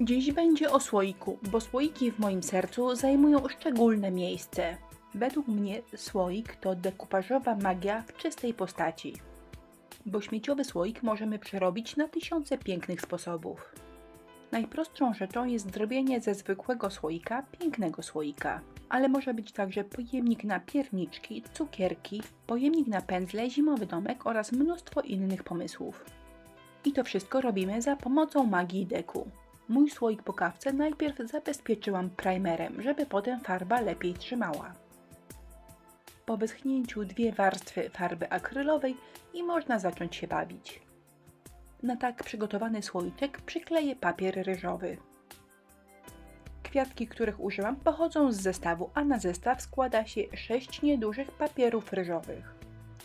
Dziś będzie o słoiku, bo słoiki w moim sercu zajmują szczególne miejsce. Według mnie słoik to dekupażowa magia w czystej postaci. Bo śmieciowy słoik możemy przerobić na tysiące pięknych sposobów. Najprostszą rzeczą jest zrobienie ze zwykłego słoika pięknego słoika, ale może być także pojemnik na pierniczki, cukierki, pojemnik na pędzle, zimowy domek oraz mnóstwo innych pomysłów. I to wszystko robimy za pomocą magii deku. Mój słoik po kawce najpierw zabezpieczyłam primerem, żeby potem farba lepiej trzymała. Po wyschnięciu dwie warstwy farby akrylowej i można zacząć się bawić. Na tak przygotowany słoiczek przykleję papier ryżowy. Kwiatki, których użyłam, pochodzą z zestawu, a na zestaw składa się 6 niedużych papierów ryżowych.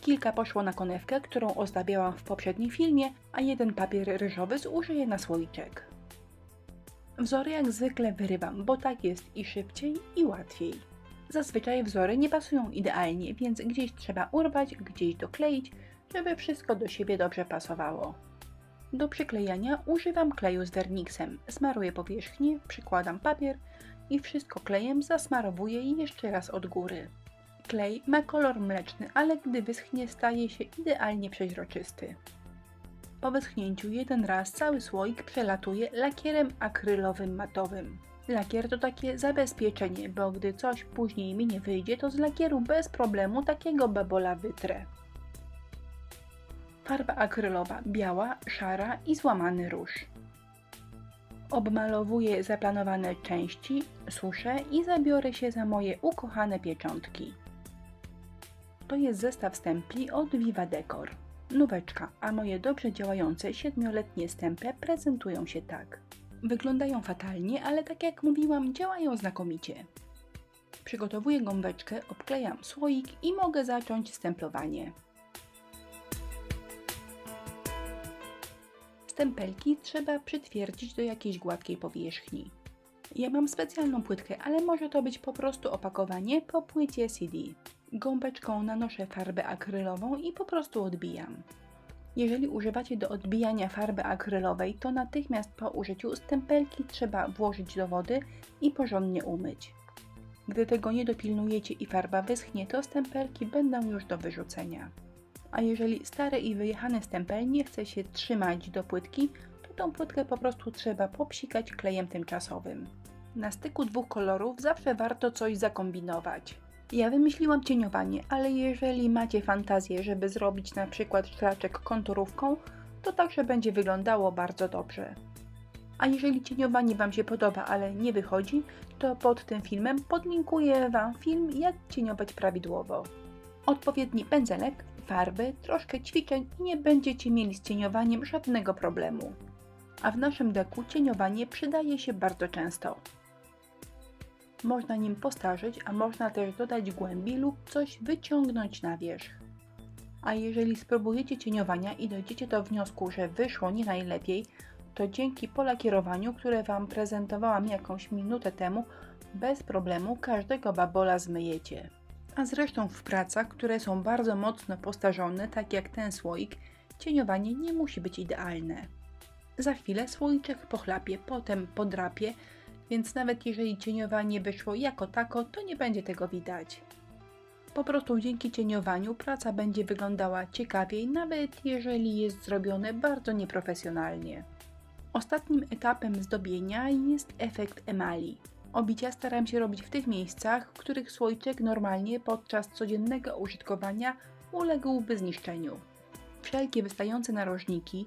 Kilka poszło na konewkę, którą ozdabiałam w poprzednim filmie, a jeden papier ryżowy zużyję na słoiczek. Wzory jak zwykle wyrywam, bo tak jest i szybciej i łatwiej. Zazwyczaj wzory nie pasują idealnie, więc gdzieś trzeba urwać, gdzieś dokleić, żeby wszystko do siebie dobrze pasowało. Do przyklejania używam kleju z werniksem. Smaruję powierzchnię, przykładam papier i wszystko klejem zasmarowuję jeszcze raz od góry. Klej ma kolor mleczny, ale gdy wyschnie staje się idealnie przeźroczysty. Po wyschnięciu jeden raz cały słoik przelatuję lakierem akrylowym matowym. Lakier to takie zabezpieczenie, bo gdy coś później mi nie wyjdzie, to z lakieru bez problemu takiego babola wytrę. Farba akrylowa biała, szara i złamany róż. Obmalowuję zaplanowane części, suszę i zabiorę się za moje ukochane pieczątki. To jest zestaw stempli od Viva Decor. Nóweczka, a moje dobrze działające siedmioletnie stemple prezentują się tak. Wyglądają fatalnie, ale tak jak mówiłam, działają znakomicie. Przygotowuję gąbeczkę, obklejam słoik i mogę zacząć stemplowanie. Stempelki trzeba przytwierdzić do jakiejś gładkiej powierzchni. Ja mam specjalną płytkę, ale może to być po prostu opakowanie po płycie CD. Gąbeczką nanoszę farbę akrylową i po prostu odbijam. Jeżeli używacie do odbijania farby akrylowej, to natychmiast po użyciu stempelki trzeba włożyć do wody i porządnie umyć. Gdy tego nie dopilnujecie i farba wyschnie, to stempelki będą już do wyrzucenia. A jeżeli stary i wyjechany stempel nie chce się trzymać do płytki, to tą płytkę po prostu trzeba popsikać klejem tymczasowym. Na styku dwóch kolorów zawsze warto coś zakombinować. Ja wymyśliłam cieniowanie, ale jeżeli macie fantazję, żeby zrobić na przykład szlaczek konturówką, to także będzie wyglądało bardzo dobrze. A jeżeli cieniowanie Wam się podoba, ale nie wychodzi, to pod tym filmem podlinkuję Wam film, jak cieniować prawidłowo. Odpowiedni pędzelek, farby, troszkę ćwiczeń i nie będziecie mieli z cieniowaniem żadnego problemu. A w naszym deku cieniowanie przydaje się bardzo często. Można nim postarzyć, a można też dodać głębi lub coś wyciągnąć na wierzch. A jeżeli spróbujecie cieniowania i dojdziecie do wniosku, że wyszło nie najlepiej, to dzięki polakierowaniu, które Wam prezentowałam jakąś minutę temu, bez problemu każdego babola zmyjecie. A zresztą w pracach, które są bardzo mocno postarzone, tak jak ten słoik, cieniowanie nie musi być idealne. Za chwilę słoiczek pochlapie, potem podrapie, więc nawet jeżeli cieniowanie wyszło jako tako, to nie będzie tego widać. Po prostu dzięki cieniowaniu praca będzie wyglądała ciekawiej, nawet jeżeli jest zrobione bardzo nieprofesjonalnie. Ostatnim etapem zdobienia jest efekt emali. Obicia staram się robić w tych miejscach, w których słoiczek normalnie podczas codziennego użytkowania uległby zniszczeniu. Wszelkie wystające narożniki,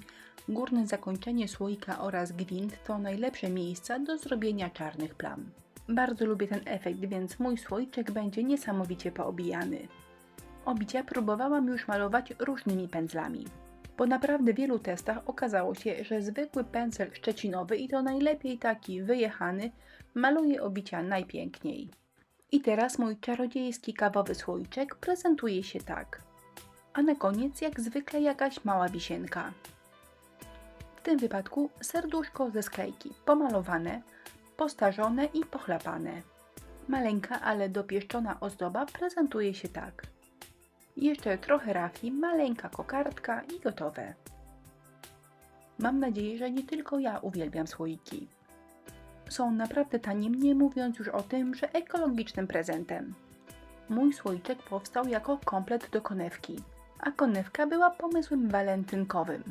górne zakończenie słoika oraz gwint to najlepsze miejsca do zrobienia czarnych plam. Bardzo lubię ten efekt, więc mój słoiczek będzie niesamowicie poobijany. Obicia próbowałam już malować różnymi pędzlami. Po naprawdę wielu testach okazało się, że zwykły pędzel szczecinowy i to najlepiej taki wyjechany maluje obicia najpiękniej. I teraz mój czarodziejski kawowy słoiczek prezentuje się tak. A na koniec jak zwykle jakaś mała wisienka. W tym wypadku serduszko ze sklejki, pomalowane, postarzone i pochlapane. Maleńka, ale dopieszczona ozdoba prezentuje się tak. Jeszcze trochę rafii, maleńka kokardka i gotowe. Mam nadzieję, że nie tylko ja uwielbiam słoiki. Są naprawdę tanie, nie mówiąc już o tym, że ekologicznym prezentem. Mój słoiczek powstał jako komplet do konewki, a konewka była pomysłem walentynkowym.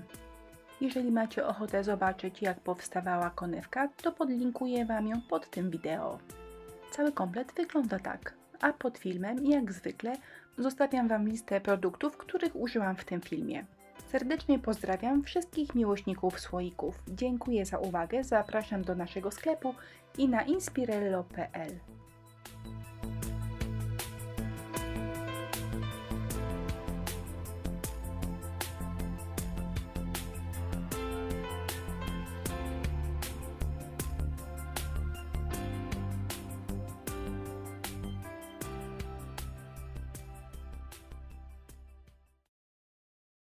Jeżeli macie ochotę zobaczyć, jak powstawała konewka, to podlinkuję Wam ją pod tym wideo. Cały komplet wygląda tak, a pod filmem, jak zwykle, zostawiam Wam listę produktów, których użyłam w tym filmie. Serdecznie pozdrawiam wszystkich miłośników słoików. Dziękuję za uwagę, zapraszam do naszego sklepu i na inspirello.pl.